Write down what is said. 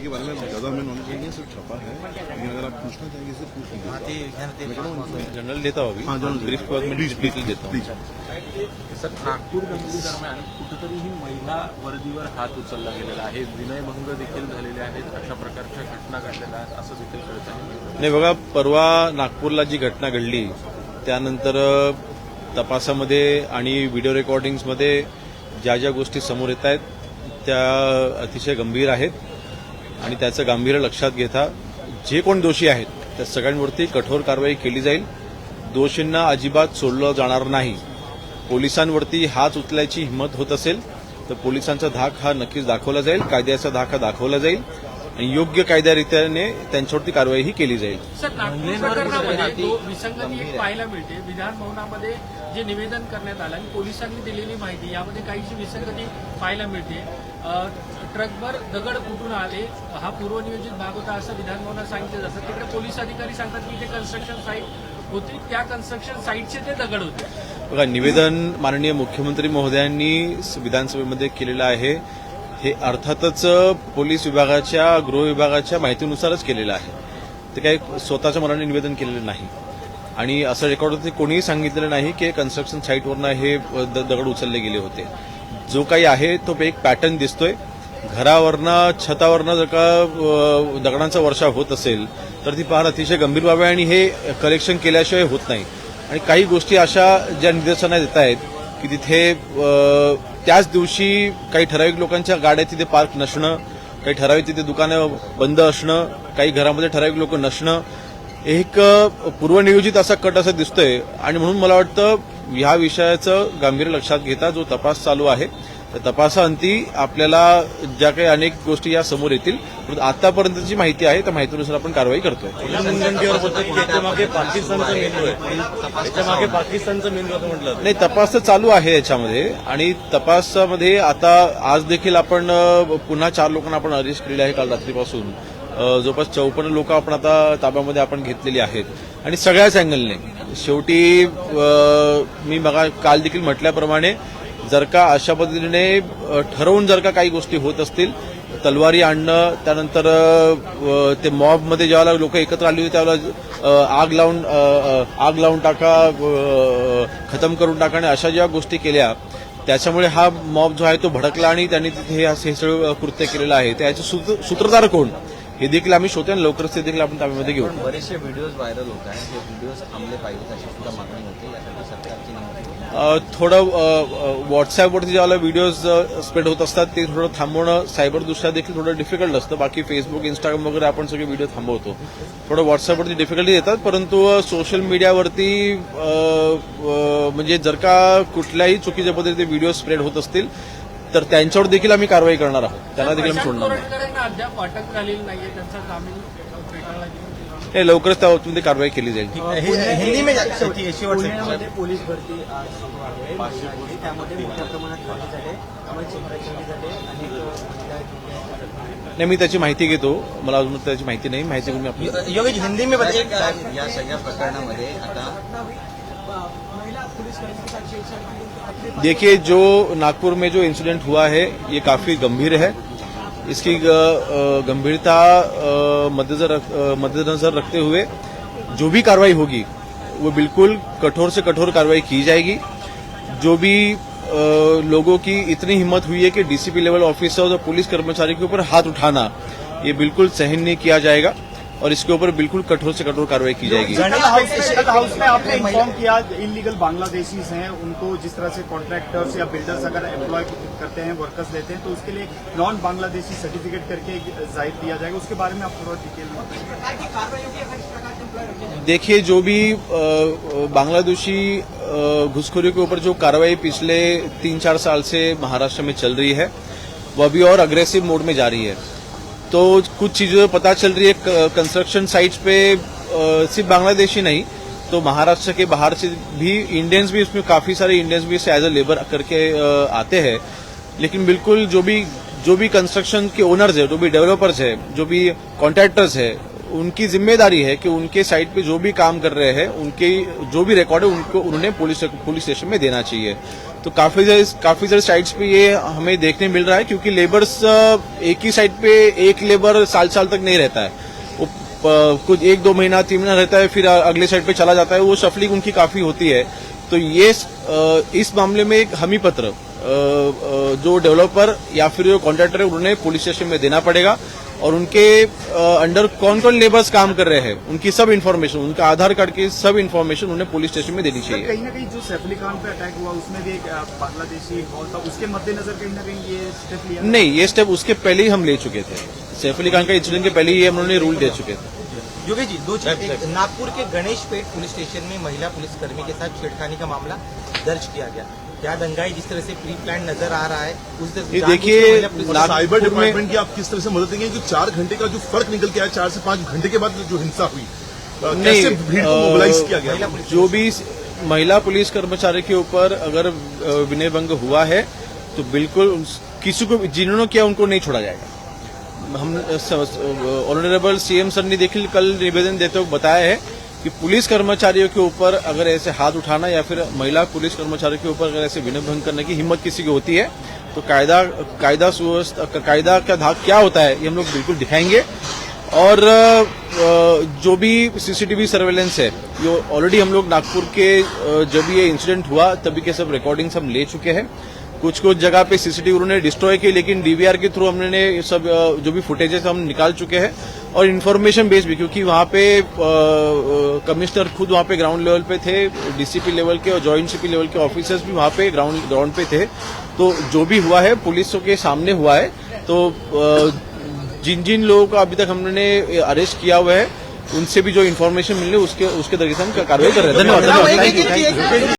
के बारे में ज़्यादा हमें नॉलेज नहीं है सिर्फ छपा है। लेकिन अगर आप पूछना चाहेंगे सिर्फ पूछ लीजिए। जनरल देता हूँ अभी। हाँ, general ब्रीफ के बाद मैं डिटेल देता हूँ। सर नागपूर दंगली दरम्यान कुठेतरी ही महिला वर्दीवर हात उचलला गेलेला आहे. विनयभंग देखील झालेले आहेत. अशा प्रकारच्या घटना घडलेल्या आहेत असं देखील कळत आहे. नाही बघा परवा नागपूरला जी घटना घडली त्यानंतर तपासामध्ये आणि व्हिडिओ रेकॉर्डिंग्समध्ये ज्या ज्या गोष्टी समोर येत आहेत त्या अतिशय गंभीर आहेत. आणि त्याचं गांभीर्य लक्षात घेता जे कोण दोषी आहेत त्या सगळ्यांवरती कठोर कारवाई केली जाईल. दोषींना अजिबात सोडलं जाणार नाही. पोलिसांवरती हात उचलायची हिंमत होत असेल तर पोलिसांचा धाक हा नक्कीच दाखवला जाईल कायद्याचा धाक हा दाखवला जाईल आणि योग्य कायद्यारित्याने त्यांच्यावरती कारवाई ही केली जाईल. सर नागपूर प्रकरणामध्ये दो विसंगती एक पाहायला मिळते. विधान भवनामध्ये जे निवेदन करण्यात आलं आणि पोलिसांनी दिलेली माहिती यामध्ये काहीशी विसंगती पाहायला मिळते. ट्रकवर दगड कुठून आले. हा पूर्वनियोजित भाग होता असं विधानभवनात सांगितलं जातं. तिकडे पोलीस अधिकारी सांगतात की ते कन्स्ट्रक्शन साईट होती. त्या कन्स्ट्रक्शन साईटचे ते दगड होते. बघा निवेदन माननीय मुख्यमंत्री महोदयांनी विधानसभेमध्ये केलेलं आहे. हे अर्थातच पोलीस विभागाच्या गृह विभागाच्या माहितीनुसारच केलेलं आहे. ते काही स्वतःच्या मनाने निवेदन केलेलं नाही. आणि असं रेकॉर्ड होतं कोणीही सांगितलेलं नाही की कन्स्ट्रक्शन साईटवरनं हे दगड उचलले गेले होते. जो काही आहे तो एक पॅटर्न दिसतोय. घरावरनं छतावरनं जर का दगडांचा वर्षाव होत असेल तर ती फार अतिशय गंभीर बाब आहे आणि हे कलेक्शन केल्याशिवाय होत नाही. आणि काही गोष्टी अशा ज्या निदर्शनात येत आहेत की तिथे त्याच दिवशी काही ठराविक लोकांच्या गाड्या तिथे पार्क नसणं काही ठराविक तिथे दुकानं बंद असणं काही घरामध्ये ठराविक लोक नसणं एक पूर्वनियोजित असा कट असं दिसतोय. आणि म्हणून मला वाटतं ह्या विषयाचं गांभीर्य लक्षात घेता जो तपास चालू आहे त्या तपासाअंती आपल्याला ज्या काही अनेक गोष्टी या समोर येतील परंतु आतापर्यंतची माहिती आहे त्या माहितीनुसार आपण कारवाई करतोय. नाही तपास तर चालू आहे याच्यामध्ये. आणि तपासामध्ये आता आज देखील आपण पुन्हा चार लोकांना आपण अरेस्ट केलेले आहे काल रात्रीपासून. जवळपास चौपन्न लोक आपण आता ताब्यामध्ये आपण घेतलेली आहेत. आणि सगळ्याच अँगलने शेवटी मी बघा काल देखील म्हटल्याप्रमाणे जर का अशा पद्धतीने ठरवून जर का काही गोष्टी होत असतील तलवारी आणणं त्यानंतर ते मॉबमध्ये ज्यावेळेला लोक एकत्र आली होती त्यावेळेला आग लावून आग लावून टाका खतम करून टाका आणि अशा ज्या गोष्टी केल्या त्याच्यामुळे हा मॉब जो आहे तो भडकला आणि त्यांनी तिथे हे सगळं कृत्य केलेलं आहे. त्याचे सूत्र- सूत्रधार कोण? हे देखील आम्ही शोधतो आणि लवकरच ते देखील आपण ताब्यामध्ये घेऊ. बरेचसे व्हिडिओज व्हायरल होत आहेत. व्हिडिओज थांबले पाहिजेत अशी सुद्धा मागणी होते. यासाठी सरकारची थोडं व्हॉट्सअपवरती ज्यावेळेला व्हिडिओज स्प्रेड होत असतात ते थोडं थांबवणं सायबरदृष्ट्या देखील थोडं डिफिकल्ट असतं. बाकी फेसबुक इंस्टाग्राम वगैरे आपण सगळे व्हिडिओ थांबवतो. थोडं व्हॉट्सअपवरती डिफिकल्टी येतात परंतु सोशल मीडियावरती म्हणजे जर का कुठल्याही चुकीच्या पद्धतीने व्हिडिओ स्प्रेड होत असतील तर त्यांच्यावर देखील आम्ही कारवाई करणार आहोत. त्यांना देखील आम्ही सोडणार नाही. हे लवकरच त्याबाबतीमध्ये कारवाई केली जाईल. पोलीस भरती नाही मी त्याची माहिती घेतो. मला अजून त्याची माहिती नाही. माहिती घेऊन मी हिंदी में या सगळ्या प्रकरणामध्ये आता देखिए, जो नागपुर में जो इंसिडेंट हुआ है, ये काफ़ी गंभीर है। इसकी गंभीरता मद्देनजर रखते हुए जो भी कार्रवाई होगी, वो बिल्कुल कठोर से कठोर कार्रवाई की जाएगी। जो भी लोगों की इतनी हिम्मत हुई है कि डीसीपी लेवल ऑफिसर्स और पुलिस कर्मचारी के ऊपर हाथ उठाना, ये बिल्कुल सहन नहीं किया जाएगा। और इसके ऊपर बिल्कुल कठोर से कठोर कार्रवाई की जाएगी। जनरल हाउस हाउस में आपने इन्फॉर्म किया इलीगल बांग्लादेशीज हैं उनको जिस तरह से कॉन्ट्रैक्टर्स या बिल्डर्स अगर एम्प्लॉय करते हैं वर्कर्स लेते हैं तो उसके लिए नॉन बांग्लादेशी सर्टिफिकेट करके ज़ाहिर दिया जाएगा। उसके बारे में आप थोड़ा डिटेल में देखिए जो भी बांग्लादेशी घुसखोरी के ऊपर जो कार्रवाई पिछले तीन चार साल से महाराष्ट्र में चल रही है वह अभी और अग्रेसिव मोड में जा रही है। तो कुछ चीज़ों पता चल रही है कंस्ट्रक्शन साइट्स पे सिर्फ़ बांग्लादेशी नहीं तो महाराष्ट्र के बाहर से भी इंडियंस भी, उसमें काफ़ी सारे इंडियंस भी एज अ लेबर करके आते हैं। लेकिन बिल्कुल जो भी जो भी कंस्ट्रक्शन के ओनर्स है, जो भी डेवलपर्स है, जो भी कॉन्ट्रैक्टर्स है, उनकी ज़िम्मेदारी है कि उनके साइट पे जो भी काम कर रहे हैं, उनके, जो भी रिकॉर्ड है, उनको उन्होंने पुलिस पुलिस स्टेशन में देना चाहिए। तो काफ़ी सारे काफ़ी सारे साइट्स पे ये हमें देखने मिल रहा है क्योंकि लेबर्स एक ही साइड पे एक लेबर साल साल तक नहीं रहता है। वो कुछ एक दो महीना, तीन महीना रहता है, फिर अगले साइड पे चला जाता है। वो सफलिंग उनकी काफ़ी होती है। तो ये इस मामले में एक हमी पत्र जो डेवलपर या फिर जो कॉन्ट्रैक्टर है उन्हें पुलिस स्टेशन में देना पड़ेगा और उनके अंडर कौन कौन लेबर्स काम कर रहे हैं उनकी सब इन्फॉर्मेशन उनका आधार कार्ड की सब इन्फॉर्मेशन उन्हें पुलिस स्टेशन में देनी चाहिए। कहीं ना कहीं जो सैफ अली खान पे अटैक हुआ उसमें भी एक बांग्लादेशी था उसके मद्देनजर कहीं ना कहीं ये स्टेप लिया नहीं ये स्टेप उसके पहले ही हम ले चुके थे। सैफ अली खान का इंसिडेंट के पहले ही हम उन्होंने रूल दे चुके थे। योगेश जी दो चीज़ नागपुर के गणेश पेट पुलिस स्टेशन में महिला पुलिसकर्मी के साथ छेड़खानी का मामला दर्ज किया गया। क्या दंगाई जिस तरह से प्री प्लान नज़र आ रहा है उस तरह ये देखिए, महिला पुलिस- नाग- साइबर डिपार्टमेंट की आप किस तरह से मदद देंगे? जो चार घंटे का जो फ़र्क निकल के आया चार से पाँच घंटे के बाद जो हिंसा हुई नहीं, कैसे भीड़ को मोबिलाइज किया गया? जो भी महिला पुलिस कर्मचारी के ऊपर अगर विनय भंग हुआ है तो बिल्कुल किसी को जिन्होंने किया उनको नहीं छोड़ा जाएगा। हम ऑनरेबल सीएम सर ने देखिए कल निवेदन देते हुए बताया है कि पुलिस कर्मचारियों के ऊपर अगर ऐसे हाथ उठाना या फिर महिला पुलिस कर्मचारियों के ऊपर अगर ऐसे विनय भंग करने की हिम्मत किसी की होती है तो कायदा कायदा सुव्यवस्था, कायदा का धाक क्या होता है, ये हम लोग बिल्कुल दिखाएँगे। और जो भी सीसीटीवी सर्वेलेंस है, ये ऑलरेडी हम लोग नागपुर के जब ये इंसिडेंट हुआ, तभी के सब रिकॉर्डिंग्स हम ले चुके हैं। कुछ कुछ जगह पे सीसीटीवी उन्होंने डिस्ट्रॉय की, लेकिन डीवीआर के थ्रू हमने सब जो भी फुटेजेस हम निकाल चुके हैं और इन्फॉर्मेशन बेस भी, क्योंकि वहाँ पे कमिश्नर खुद वहाँ पे ग्राउंड लेवल पे थे डीसीपी लेवल के और जॉइंट सीपी लेवल के ऑफिसर्स भी वहाँ पे ग्राउंड ग्राउंड पे थे। तो जो भी हुआ है, पुलिसों के सामने हुआ है। तो जिन जिन लोगों को अभी तक हमने अरेस्ट किया हुआ है, उनसे भी जो इन्फॉर्मेशन मिल उसके उसके तरीके से हम कार्रवाई कर रहे हैं। धन्यवाद।